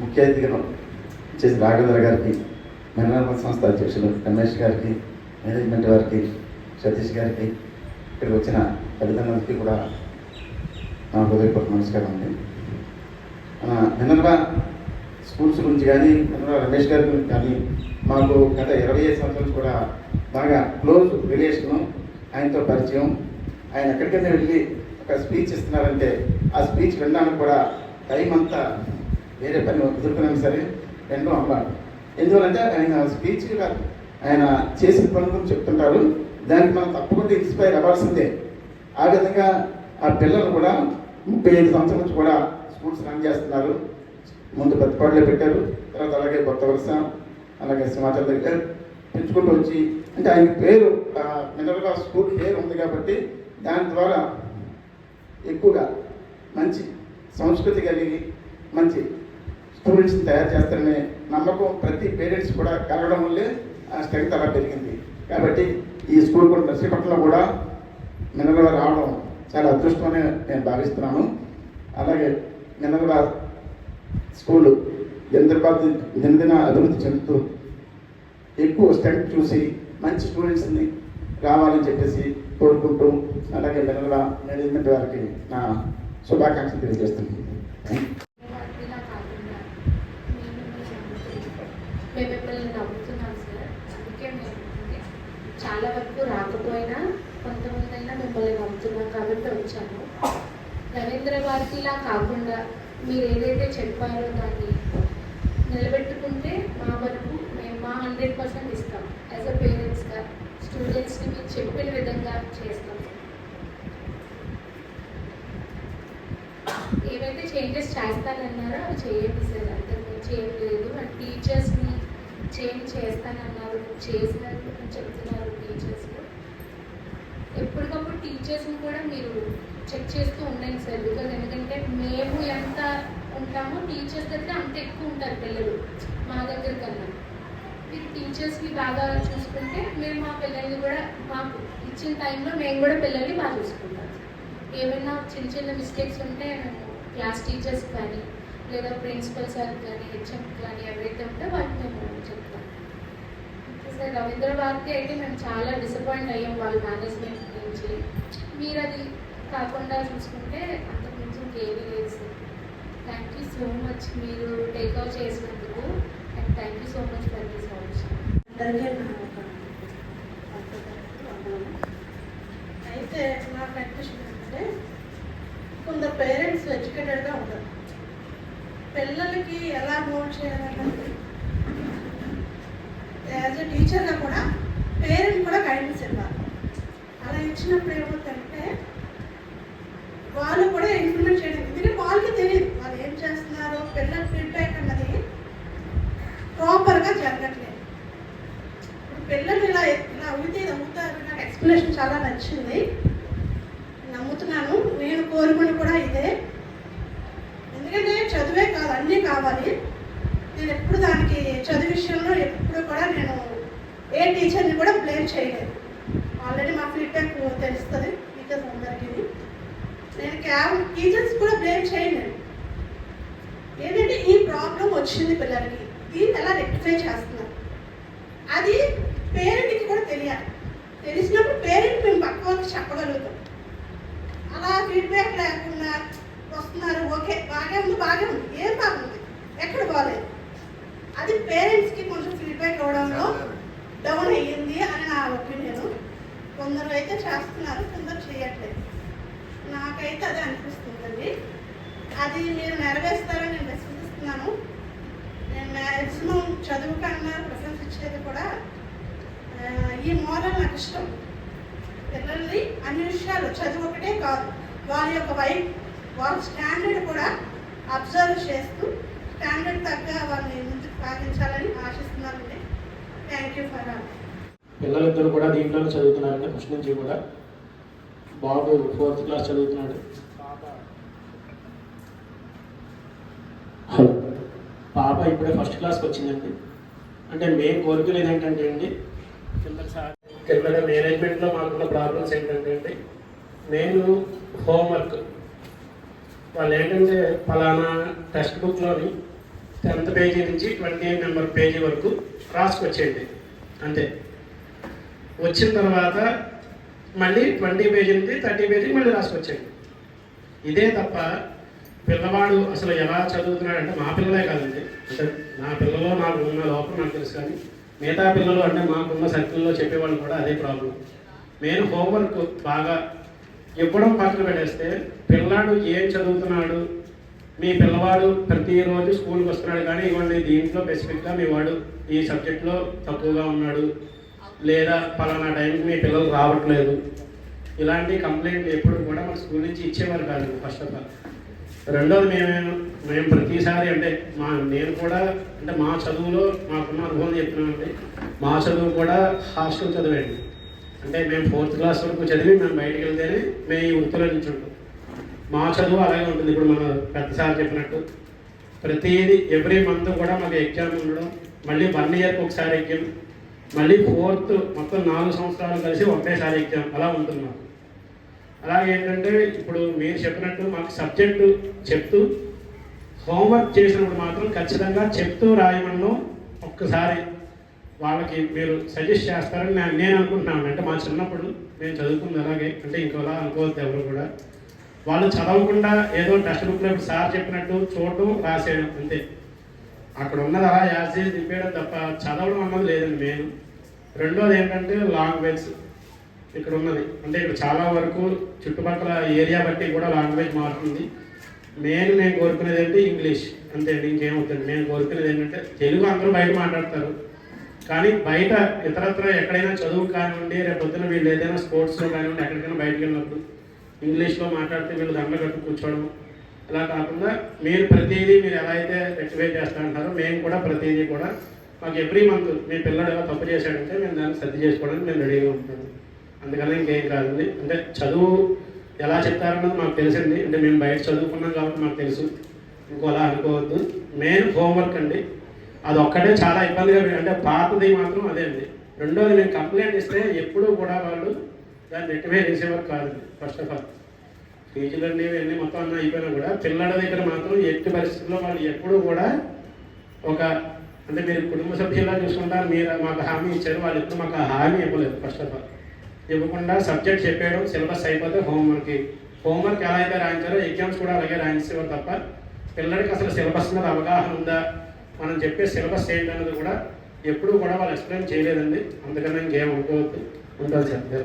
ముఖ్య అతిథిగా చేసి రాఘవేంద్ర గారికి మెనర్మ సంస్థ అధ్యక్షులు రమేష్ గారికి మేనేజ్మెంట్ వారికి సతీష్ గారికి ఇక్కడికి వచ్చిన తల్లిదండ్రులకి కూడా నా హృదయపూర్వక నమస్కారం అండి. మినర్వా స్కూల్స్ గురించి కానీ మినర్వా రమేష్ గారి గురించి కానీ మాకు గత ఇరవై ఐదు సంవత్సరాలు కూడా బాగా క్లోజ్ రిలేషను ఆయనతో పరిచయం. ఆయన ఎక్కడికైనా వెళ్ళి ఒక స్పీచ్ ఇస్తున్నారంటే ఆ స్పీచ్ వినడానికి కూడా టైం అంతా వేరే పని కుదురుకున్నా సరే రెండో అమ్మాడు ఎందువలంటే ఆయన స్పీచ్ కాదు ఆయన చేసిన పనుల గురించి చెప్తుంటారు. దానికి మనం తప్పకుండా ఇన్స్పైర్ అవ్వాల్సిందే. ఆ విధంగా ఆ పిల్లలు కూడా ముప్పై ఐదు సంవత్సరాల నుంచి కూడా స్కూల్స్ రన్ చేస్తున్నారు. ముందు బతిపాడులో పెట్టారు తర్వాత అలాగే కొత్త వరుస అలాగే సమాచారం దగ్గర పెంచుకుంటూ వచ్చి అంటే ఆయన పేరు మినరల్గా స్కూల్ పేరు ఉంది కాబట్టి దాని ద్వారా ఎక్కువగా మంచి సంస్కృతి కలిగి మంచి స్టూడెంట్స్ని తయారు చేస్తారనే నమ్మకం ప్రతి పేరెంట్స్ కూడా కలగడం వల్లే ఆ స్ట్రెంగ్త్ అలా పెరిగింది. కాబట్టి ఈ స్కూల్ కూడా నర్సీపట్నంలో కూడా మినగడ రావడం చాలా అదృష్టమని నేను భావిస్తున్నాను. అలాగే మినగడ స్కూలు హైదరాబాద్ దినదిన అభివృద్ధి చెందుతూ ఎక్కువ స్ట్రెంగ్త్ చూసి మంచి స్టూడెంట్స్ని రావాలని చెప్పేసి కోరుకుంటూ అలాగే మినరల్ మేనేజ్మెంట్ వారికి నా శుభాకాంక్షలు తెలియజేస్తున్నాను థ్యాంక్ యూ. ఇలా కాకుండా మేము మిమ్మల్ని నమ్ముతున్నాం. మేము మిమ్మల్ని నమ్ముతున్నాం సార్ అందుకే మేము అంటే చాలా వరకు రాకపోయినా కొంతమంది అయినా మిమ్మల్ని నమ్ముతున్నాం వచ్చాను రవీంద్ర భారతిలా కాకుండా మీరు ఏదైతే చెప్పారో దాన్ని నిలబెట్టుకుంటే మా వరకు మేము మా హండ్రెడ్ పర్సెంట్ ఇస్తాం. యాజ్ అ పేరెంట్స్గా స్టూడెంట్స్ని మీరు చెప్పిన విధంగా చేస్తాం. ఏవైతే చేంజెస్ చేస్తానన్నారో అవి చేయండి సార్. అంతకుమించి ఏం లేదు. అండ్ టీచర్స్ని చేంజ్ చేస్తానన్నారు చేసినారు అని చెప్తున్నారు టీచర్స్ ఎప్పుడు టీచర్స్ని కూడా మీరు చెక్ చేస్తూ ఉండండి సార్ బికాజ్ ఎందుకంటే మేము ఎంత ఉంటామో టీచర్స్ దగ్గర అంత ఎక్కువ ఉంటారు పిల్లలు మా దగ్గర కన్నా. మీరు టీచర్స్ని బాగా చూసుకుంటే మేము మా పిల్లల్ని కూడా మాకు ఇచ్చిన టైంలో మేము కూడా పిల్లల్ని బాగా చూసుకుంటాం ఏమైనా చిన్న చిన్న మిస్టేక్స్ ఉంటే మేము క్లాస్ టీచర్స్ కానీ లేదా ప్రిన్సిపల్ సార్ కానీ హెచ్ఎం కానీ ఎవరైతే ఉంటే వాటిని మేము చెప్తాం. సార్ రవీంద్ర భారతి అయితే మేము చాలా డిసప్పాయింట్ అయ్యాం వాళ్ళ మేనేజ్మెంట్ నుంచి మీరు అది కాకుండా చూసుకుంటే అంతకుమించి ఇంకేమీ లేదు sir thank you so much మీరు టేక్అవుట్ చేసినందుకు and thank you so much for this option అందరికీ అయితే నా కన్ఫ్యూషన్ ఏంటంటే కొందరు పేరెంట్స్ ఎడ్యుకేటెడ్గా ఉంటారు. పిల్లలకి ఎలా మోల్డ్ చేయాలంటే యాజ్ ఎ టీచర్గా కూడా పేరెంట్ కూడా గైడెన్స్ ఇవ్వాలి. ఇచ్చిన ప్రేమ కంటే వాళ్ళు కూడా ఇంప్లిమెంట్ చేయడం. ఎందుకంటే వాళ్ళకి తెలియదు వాళ్ళు ఏం చేస్తున్నారో పిల్లల ఫీడ్బ్యాక్ అన్నది ప్రాపర్గా జరగట్లేదు. ఇప్పుడు పిల్లలు ఇలా ఇలా అవుతే ఇది నాకు ఎక్స్ప్లెనేషన్ చాలా నచ్చింది. నమ్ముతున్నాను. నేను కోరుకుని కూడా ఇదే. ఎందుకంటే చదువే కాదు అన్నీ కావాలి. నేను ఎప్పుడు దానికి చదువు విషయంలో ఎప్పుడు కూడా నేను ఏ టీచర్ని కూడా బ్లేమ్ చేయలేదు ఆల్రెడీ మా ఫీడ్బ్యాక్ తెలుస్తుంది టీచర్స్ అందరికీ నేను కేవలం టీచర్స్ కూడా బ్లేమ్ చేయలేదు ఏంటంటే ఈ ప్రాబ్లం వచ్చింది పిల్లలకి దీన్ని ఎలా రెక్టిఫై చేస్తున్నారు? అది పేరెంట్కి కూడా తెలియాలి. తెలిసినప్పుడు పేరెంట్ మేము పక్క వాళ్ళకి చెప్పగలుగుతాం. అలా ఫీడ్బ్యాక్ లేకుండా వస్తున్నారు ఓకే బాగా ఉంది బాగా ఉంది. ఏం బాగుంది ఎక్కడ బాగాలేదు అది పేరెంట్స్కి కొంచెం ఫీడ్బ్యాక్ ఇవ్వడంలో డౌన్ అయ్యింది అని నా ఒపీనియన్ కొందరు అయితే చేస్తున్నారు కొందరు చేయట్లేదు. నాకైతే అదే అనిపిస్తుందండి అది మీరు నెరవేరుస్తారని నేను విశ్వసిస్తున్నాను. నేను మ్యాక్సిమం చదువు కన్నా ప్రిఫరెన్స్ ఇచ్చేది కూడా ఈ మోడల్ నాకు ఇష్టం. పిల్లల్ని అన్ని విషయాలు చదువు ఒకటే కాదు వాళ్ళ యొక్క వైఫ్ వాళ్ళ స్టాండర్డ్ కూడా అబ్జర్వ్ చేస్తూ స్టాండర్డ్ తగ్గ వాళ్ళని ముందుకు సాగించాలని ఆశిస్తున్నానండి. థ్యాంక్ యూ ఫర్ ఆల్ పిల్లలిద్దరు కూడా దీంట్లోనే చదువుతున్నారండి ఫస్ట్ నుంచి కూడా బాబు ఫోర్త్ క్లాస్ చదువుతున్నాడు. హలో. పాప ఇప్పుడే ఫస్ట్ క్లాస్కి వచ్చిందండి. అంటే మెయిన్ కోరికలు ఏంటంటే అండి కింద సార్ కింద మేనేజ్మెంట్లో మాకున్న ప్రాబ్లమ్స్ ఏంటంటే అండి నేను హోంవర్క్ వాళ్ళు ఏంటంటే ఫలానా టెక్స్ట్ బుక్లోని టెన్త్ పేజీ నుంచి ట్వంటీ ఎయిట్ నెంబర్ పేజీ వరకు రాసుకొచ్చేయండి. అంతే. వచ్చిన తర్వాత మళ్ళీ ట్వంటీ పేజీలకి థర్టీ పేజీకి మళ్ళీ రాసుకొచ్చేయండి ఇదే తప్ప పిల్లవాడు అసలు ఎలా చదువుతున్నాడు అంటే మా పిల్లలే కాదండి. అంటే నా పిల్లలు నాకు ఉన్న లోపల నాకు తెలుసు కానీ మిగతా పిల్లలు అంటే మాకున్న సర్కిల్లో చెప్పేవాళ్ళు కూడా అదే ప్రాబ్లం నేను హోంవర్క్ బాగా ఇవ్వడం పక్కన పెట్టేస్తే పిల్లాడు ఏం చదువుతున్నాడు? మీ పిల్లవాడు ప్రతిరోజు స్కూల్కి వస్తున్నాడు కానీ ఇవాళ దీంట్లో స్పెసిఫిక్గా మీ వాడు ఈ సబ్జెక్ట్లో తక్కువగా ఉన్నాడు. లేదా పలానా టైంకి మీ పిల్లలు రావట్లేదు. ఇలాంటి కంప్లైంట్లు ఎప్పుడు కూడా మన స్కూల్ నుంచి ఇచ్చేవారు కాదు ఫస్ట్ ఆఫ్ ఆల్ రెండోది మేము మేము ప్రతిసారి అంటే మా నేను కూడా అంటే మా చదువులో మాకున్న అనుభవం చెప్తున్నామంటే మా చదువు కూడా హాస్టల్ చదివండి. అంటే మేము ఫోర్త్ క్లాస్ వరకు చదివి మేము బయటకు వెళ్తేనే మేము ఈ వృత్తిలో నుంచి ఉంటాం మా చదువు అలాగే ఉంటుంది. ఇప్పుడు మన పెద్దసారి చెప్పినట్టు ప్రతిదీ ఎవ్రీ మంత్ కూడా మాకు ఎగ్జామ్ ఉండడం మళ్ళీ వన్ ఇయర్కి ఒకసారి ఎగ్జామ్ మళ్ళీ ఫోర్త్ మొత్తం నాలుగు సంవత్సరాలు కలిసి ఒకేసారి ఎగ్జామ్. అలా ఉంటున్నాం. అలాగే ఏంటంటే ఇప్పుడు మీరు చెప్పినట్టు మాకు సబ్జెక్టు చెప్తూ హోంవర్క్ చేసినప్పుడు మాత్రం ఖచ్చితంగా చెప్తూ రాయమను ఒక్కసారి వాళ్ళకి మీరు సజెస్ట్ చేస్తారని నేను నేను అనుకుంటున్నాను. అంటే మా చిన్నప్పుడు నేను చదువుకుంది అలాగే అంటే ఇంకోలా అనుకోవద్దు ఎవరు కూడా. వాళ్ళు చదవకుండా ఏదో టెక్స్ట్ బుక్లో ఇప్పుడు సార్ చెప్పినట్టు చూడటం రాసేయడం అంతే. అక్కడ ఉన్నది అలా యాజ్ తిప్పేయడం తప్ప చదవడం అన్నది లేదండి మెయిన్. రెండోది ఏంటంటే లాంగ్వేజ్ ఇక్కడ ఉన్నది అంటే ఇక్కడ చాలా వరకు చుట్టుపక్కల ఏరియా బట్టి కూడా లాంగ్వేజ్ మారుతుంది. మెయిన్ నేను కోరుకునేది ఏంటి ఇంగ్లీష్. అంతే ఇంకేమవుతుంది నేను కోరుకునేది ఏంటంటే తెలుగు అందరూ బయట మాట్లాడతారు. కానీ బయట ఇతరత్ర ఎక్కడైనా చదువు కానివ్వండి రేపు పొద్దున వీళ్ళు ఏదైనా స్పోర్ట్స్లో కానివ్వండి ఎక్కడికైనా బయటకు వెళ్ళినప్పుడు ఇంగ్లీష్లో మాట్లాడితే వీళ్ళు దండ కట్టు కూర్చోవడం అలా కాకుండా మీరు ప్రతిదీ మీరు ఎలా అయితే రెక్టిఫై చేస్తా అంటారో మేము కూడా ప్రతిదీ కూడా మాకు ఎవ్రీ మంత్ మీ పిల్లడు ఎలా తప్పు చేశాడంటే మేము దాన్ని సర్ది చేసుకోవడానికి మేము రెడీగా ఉంటాము. అందుకని ఇంకేం కాదండి. అంటే చదువు ఎలా చెప్తారన్నది మాకు తెలిసింది అంటే మేము బయట చదువుకున్నాం కాబట్టి మాకు తెలుసు. ఇంకోలా అనుకోవద్దు. మెయిన్ హోంవర్క్ అండి. అది ఒక్కటే చాలా ఇబ్బందిగా అంటే పాతది మాత్రం అదే అండి. రెండోది నేను కంప్లైంట్ ఇస్తే ఎప్పుడూ కూడా వాళ్ళు దాన్ని రెక్టిఫై చేసేవారు కాదండి ఫస్ట్ ఆఫ్ ఆల్ ఫీజులు ఇవన్నీ మొత్తం అన్నీ అయిపోయినా కూడా పిల్లల దగ్గర మాత్రం ఎట్టి పరిస్థితుల్లో వాళ్ళు ఎప్పుడూ కూడా ఒక అంటే మీరు కుటుంబ సభ్యులా చూసుకుంటారు మీరు మాకు హామీ ఇచ్చారు వాళ్ళు ఎప్పుడు మాకు హామీ ఇవ్వలేదు ఫస్ట్ ఆఫ్ ఆల్ ఇవ్వకుండా సబ్జెక్ట్ చెప్పేయడం సిలబస్ అయిపోతే హోంవర్క్కి. హోంవర్క్ ఎలా అయితే రాయించారో ఎగ్జామ్స్ కూడా అలాగే రాయించేవారు తప్ప పిల్లలకి అసలు సిలబస్ మీద అవగాహన ఉందా? మనం చెప్పే సిలబస్ ఏంటన్నది కూడా ఎప్పుడు కూడా వాళ్ళు ఎక్స్ప్లెయిన్ చేయలేదండి. అందుకని ఇంకేం అనుకోవద్దు. ఉంటుంది సార్.